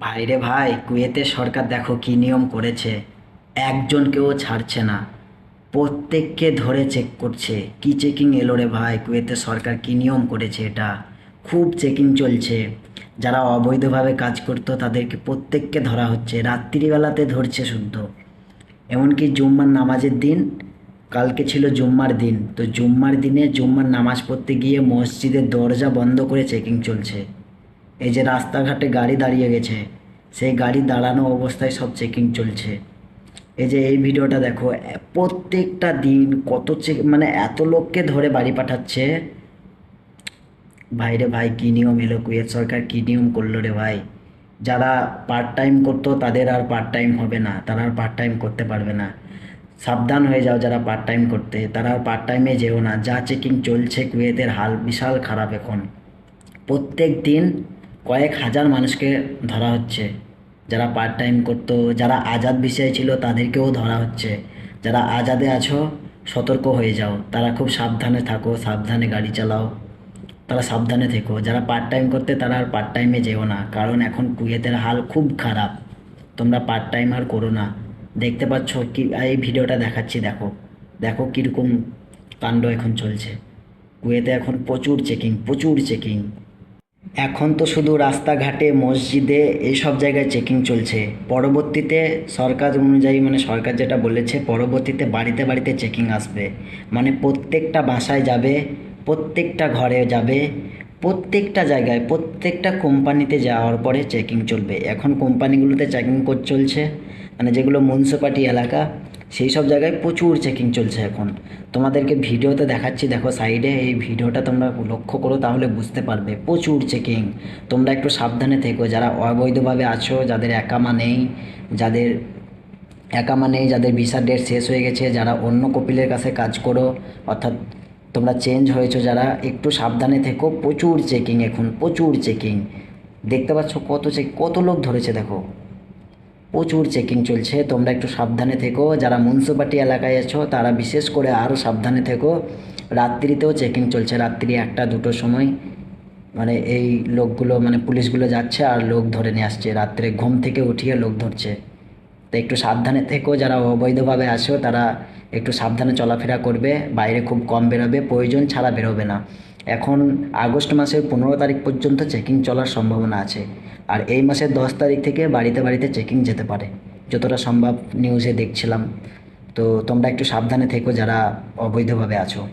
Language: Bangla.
ভাইরে ভাই, কুয়েতে সরকার দেখো কি নিয়ম করেছে। একজনকেও ছাড়ছে না। প্রত্যেককে ধরে চেক করছে। কি চেকিং এলো রে ভাই? কুয়েতে সরকার কি নিয়ম করেছে এটা? খুব চেকিং চলছে। যারা অবৈধভাবে কাজ করতো, তাদেরকে প্রত্যেককে ধরা হচ্ছে। রাত্রিবেলাতে ধরছে শুদ্ধ। এমনকি জুম্মার নামাজের দিন, কালকে ছিল জুম্মার দিন। তো জুম্মার দিনে জুম্মার নামাজ পড়তে গিয়ে মসজিদের দরজা বন্ধ করে চেকিং চলছে। এই যে রাস্তাঘাটে গাড়ি দাঁড়িয়ে গেছে, সেই গাড়ি দাঁড়ানো অবস্থায় সব চেকিং চলছে। এই যে এই ভিডিওটা দেখো প্রত্যেকটা দিন কত চেক মানে এত লোককে ধরে বাড়ি পাঠাচ্ছে। ভাইরে ভাই, কী নিয়ম এলো? কুয়েত সরকার কী নিয়ম করল রে ভাই? যারা পার্ট টাইম করতো, তাদের আর পার্ট টাইম হবে না। তারা আর পার্ট টাইম করতে পারবে না। সাবধান হয়ে যাও যারা পার্ট টাইম করতে। তারা আর পার্ট টাইমে যেও না। যা চেকিং চলছে কুয়েতের হাল বিশাল খারাপ এখন। প্রত্যেক দিন কয়েক হাজার মানুষকে ধরা হচ্ছে। যারা পার্ট টাইম করতো, যারা আজাদ বিষয় ছিল তাদেরকেও ধরা হচ্ছে। যারা আজাদে আছো, সতর্ক হয়ে যাও। তারা খুব সাবধানে থাকো, সাবধানে গাড়ি চালাও। তারা সাবধানে থেকো। যারা পার্ট টাইম করতে, তারা আর পার্ট টাইমে যেও না। কারণ এখন কুয়েতের হাল খুব খারাপ। তোমরা পার্ট টাইম আর করো না। দেখতে পাচ্ছ কি, এই ভিডিওটা দেখাচ্ছি, দেখো। দেখো কীরকম কাণ্ড এখন চলছে। কুয়েতে এখন প্রচুর চেকিং প্রচুর চেকিং এখন তো শুধু রাস্তাঘাটে, মসজিদে এইসব জায়গায় চেকিং চলছে। পরবর্তীতে সরকার অনুযায়ী মানে সরকার যেটা বলেছে, পরবর্তীতে বাড়িতে বাড়িতে চেকিং আসবে। মানে প্রত্যেকটা বাসায় যাবে, প্রত্যেকটা ঘরে যাবে, প্রত্যেকটা জায়গায়, প্রত্যেকটা কোম্পানিতে যাওয়ার পরে চেকিং চলবে। এখন কোম্পানিগুলোতে চেকিং চলছে মানে যেগুলো মিউনিসিপালিটি এলাকা সেই সব জায়গায় প্রচুর চেকিং চলছে এখন। তোমাদেরকে ভিডিওতে দেখাচ্ছি, দেখো সাইডে এই ভিডিওটা তোমরা লক্ষ্য করো, তাহলে বুঝতে পারবে। প্রচুর চেকিং তোমরা একটু সাবধানে থেকো, যারা অবৈধভাবে আছো, যাদের একামা নেই, যাদের একামা নেই, যাদের ভিসা ডেট শেষ হয়ে গেছে, যারা অন্য কপিলের কাছে কাজ করো, অর্থাৎ তোমরা চেঞ্জ হয়েছো, যারা একটু সাবধানে থেকো, প্রচুর চেকিং এখন, প্রচুর চেকিং দেখতে পাচ্ছ কত চেক কত লোক ধরেছে দেখো। প্রচুর চেকিং চলছে। তোমরা একটু সাবধানে থেকো। যারা মুন্সিপালিটি এলাকায় আছো, তারা বিশেষ করে আরও সাবধানে থেকো। রাত্রিতেও চেকিং চলছে, রাত্রি একটা, দুটোর সময়। মানে এই লোকগুলো মানে পুলিশগুলো যাচ্ছে আর লোক ধরে নিয়ে আসছে। রাত্রে ঘুম থেকে উঠিয়ে লোক ধরছে। তো একটু সাবধানে থেকো। যারা অবৈধভাবে আসো, তারা একটু সাবধানে চলাফেরা করবে। বাইরে খুব কম বেরোবে। প্রয়োজন ছাড়া বেরোবে না। এখন আগস্ট মাসের পনেরো তারিখ পর্যন্ত চেকিং চলার সম্ভাবনা আছে। আর এই মাসের দশ তারিখ থেকে বাড়িতে বাড়িতে চেকিং যেতে পারে, যতটা সম্ভব নিউজে দেখছিলাম। তো তোমরা একটু সাবধানে থেকো যারা অবৈধভাবে আছো।